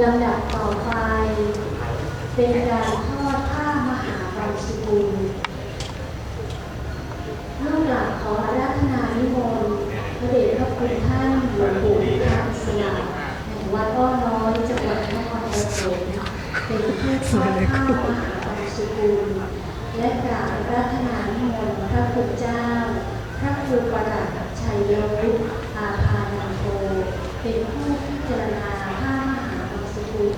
ลำดับต่อไป เป็นการทอดผ้ามหาบัญชกุลลูกหลานขอราธนานิมนต์พระเดชพระคุณท่านหลวงปู่ทธอิสลามแห่งวัดอ้อน้อยจังหวัดนครปฐมเป็นผู้ทอดผ้ามหาบัญชกุลและกราบอาราธนานิมนต์พระคุณเจ้า พระครูประหลัดชัยยวุอาภานันโทเป็นผู้พิจารณาผ้ามหาบัญชกุล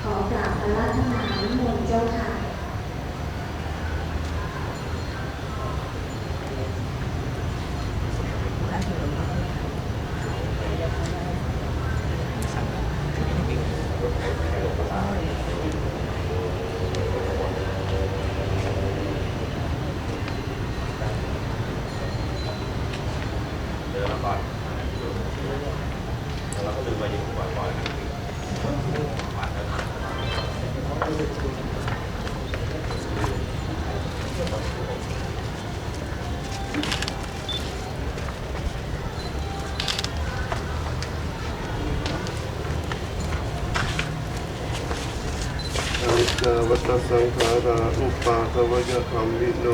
ขอกราบอาราธนานิมนต์เจ้าค่ะ เดินมา ก่อนแล้วเราก็ดึงไปดึงก่อน วัตสังขาราอุปาทวยธรรมวิโน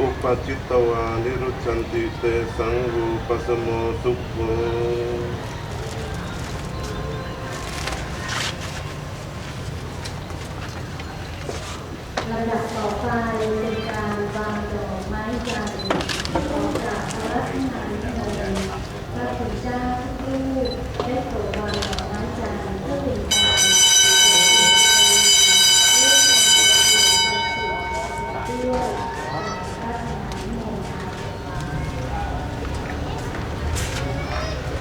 อุปจิตตวานิรุจันติเตสังรูปสโมสุขโภลดับต่อไปเป็นการวางดอกไม้จันทร์ของกราบพระพิธานพระคุณเจ้าทุกรูปได้โปรด